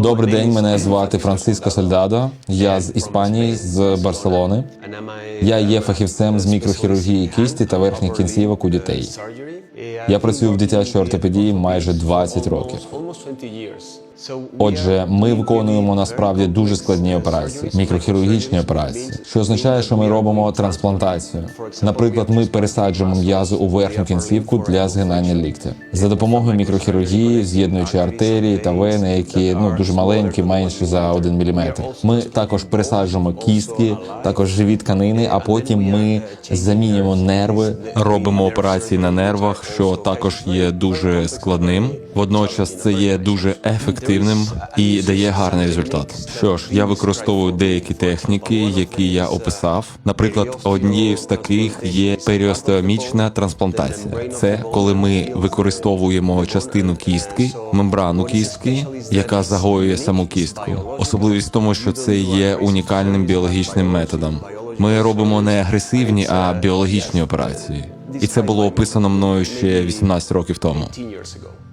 Добрий день, мене звати Франциско Сольдадо. Я з Іспанії, з Барселони. Я є фахівцем з мікрохірургії кісті та верхніх кінцівок у дітей. Я працюю в дитячій ортопедії майже 20 років. Отже, ми виконуємо насправді дуже складні операції, мікрохірургічні операції, що означає, що ми робимо трансплантацію. Наприклад, ми пересаджуємо м'язи у верхню кінцівку для згинання ліктя за допомогою мікрохірургії, з'єднуючи артерії та вени, які ну дуже маленькі, менші за 1 мм. Ми також пересаджуємо кістки, також живі тканини, а потім ми замінюємо нерви, Робимо операції на нервах, що також є дуже складним. Водночас це є дуже ефективним і дає гарний результат. Що ж, я використовую деякі техніки, які я описав. Наприклад, однією з таких є періостеомічна трансплантація. Це коли ми використовуємо частину кістки, мембрану кістки, яка загоює саму кістку. Особливість в тому, що це є унікальним біологічним методом. Ми робимо не агресивні, а біологічні операції. І це було описано мною ще 18 років тому. 10 years ago.